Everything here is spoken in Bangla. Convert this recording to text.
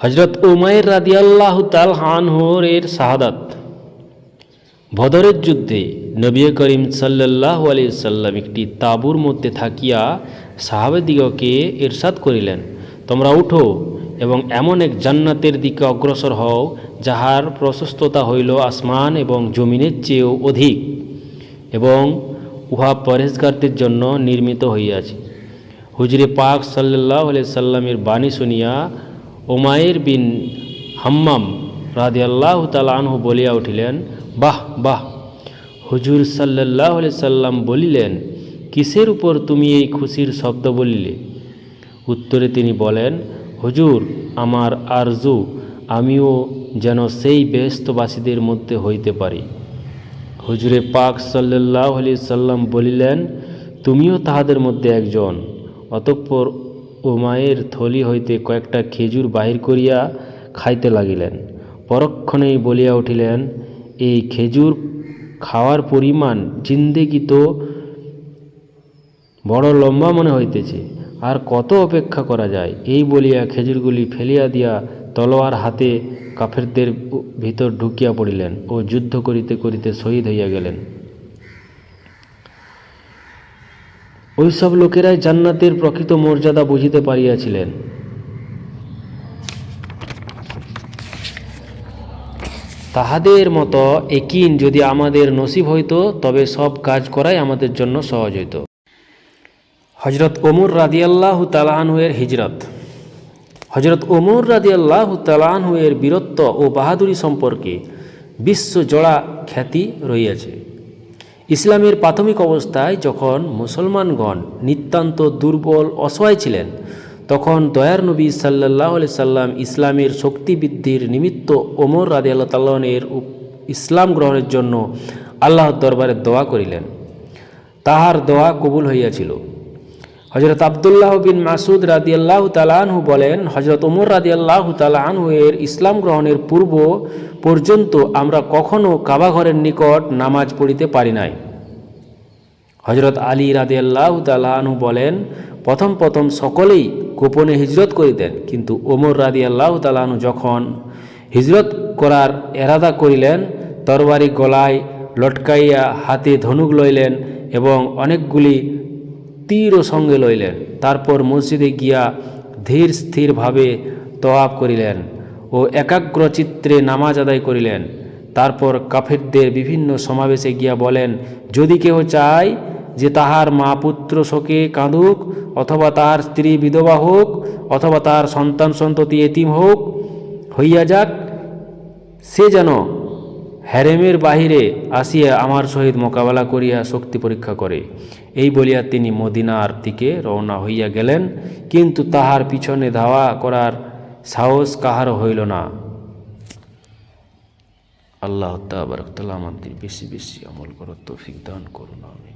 হজরত উমায়ের রাদিয়াল্লাহ তাল হানহোর এর শাহাদাত। ভদরের যুদ্ধে নবী করিম সাল্লাহ সাল্লাম একটি তাঁবুর মধ্যে থাকিয়া সাহাবেদিগকে ইরশাদ করিলেন, তোমরা উঠো এবং এমন এক জান্নাতের দিকে অগ্রসর হও, যাহার প্রশস্ততা হইল আসমান এবং জমিনের চেয়েও অধিক এবং উহা পরেশগারদের জন্য নির্মিত হইয়াছে। হুজরে পাক সাল্লাহ সাল্লামের বাণী শুনিয়া ওমায়ের বিন হাম্মাম রাদি আল্লাহ তালানহু বলিয়া উঠিলেন, বাহ বাহ। হুজুর সাল্লাহ সাল্লাম বলিলেন, কিসের উপর তুমি এই খুশির শব্দ বলিলে? উত্তরে তিনি বলেন, হুজুর, আমার আরজু, আমিও যেন সেই ব্যস্তবাসীদের মধ্যে হইতে পারি। হুজুরে পাক সাল্লাহ আলি সাল্লাম বলিলেন, তুমিও তাহাদের মধ্যে একজন, অতঃপর উমায়ের থলি হইতে কয়েকটা খেজুর বাহির করিয়া খাইতে লাগিলেন। পরক্ষণেই বলিয়া উঠিলেন, এই খেজুর খাওয়ার পরিমাণ জিন্দেগি তো বড় লম্বা মনে হইতেছে, আর কত অপেক্ষা করা যায়? এই বলিয়া খেজুরগুলি ফেলিয়া দিয়া তলোয়ার হাতে কাফেরদের ভিতর ঢুকিয়া পড়িলেন ও যুদ্ধ করিতে করিতে শহীদ হইয়া গেলেন। ওইসব লোকেরাই জান্নাতের প্রকৃত মর্যাদা বুঝিতে পারিয়াছিলেন। তাহাদের মতো একিন যদি আমাদের নসিব হইতো, তবে সব কাজ করাই আমাদের জন্য সহজ হইত। হজরত ওমর রাদিয়াল্লাহ তালাহানহুয়ের হিজরত। হজরত ওমর রাদিয়াল্লাহ তালাহানহুয়ের বীরত্ব ও বাহাদুরি সম্পর্কে বিশ্বজোড়া খ্যাতি রইয়াছে ইসলামের প্রাথমিক অবস্থায় যখন মুসলমানগণ নিতান্ত দুর্বল, অসহায় ছিলেন, তখন দয়ার নবী সাল্লাহ সাল্লাম ইসলামের শক্তি বৃদ্ধির নিমিত্ত ওমর রাজি আল্লাহ তাল্লাহনের ইসলাম গ্রহণের জন্য আল্লাহর দরবারে দোয়া করিলেন। তাহার দোয়া কবুল হইয়াছিল। হজরত আবদুল্লাহ বিন মাসুদ রাদি আল্লাহ তালাহু বলেন হজরত ওমর রাদি আল্লাহ তালাহু এর ইসলাম গ্রহণের পূর্ব পর্যন্ত আমরা কখনো কাবাঘরের নিকট নামাজ পড়িতে পারি নাই। হজরত আলী রাদি আল্লাহ তালাহু বলেন, প্রথম প্রথম সকলেই গোপনে হিজরত করিতেন, কিন্তু ওমর রাদি আল্লাহ তালাহু যখন হিজরত করার এরাদা করিলেন, তরবারি গলায় লটকাইয়া হাতে ধনুক লইলেন এবং অনেকগুলি তীরও সঙ্গে লইলেন। তারপর মসজিদে গিয়া ধীর স্থিরভাবে তোয়াব করিলেন ও একাগ্র চিত্রে নামাজ আদায় করিলেন। তারপর কাফেরদের বিভিন্ন সমাবেশে গিয়া বলেন, যদি কেহ চায় যে তাহার মা পুত্র শোকে কাঁদুক, অথবা তাহার স্ত্রী বিধবা হোক, অথবা তাহার সন্তান সন্ততি এতিম হোক, হইয়া যাক, সে যেন হ্যারেমের বাহিরে আসিয়া আমার সহিত মোকাবেলা করিয়া শক্তি পরীক্ষা করে। এই বলিয়া তিনি মদিনার দিকে রওনা হইয়া গেলেন, কিন্তু তাহার পিছনে ধাওয়া করার সাহস কাহারও হইল না। আল্লাহ তাবরকতাল আমাদের বেশি বেশি আমল করার তৌফিক দান করুন আমি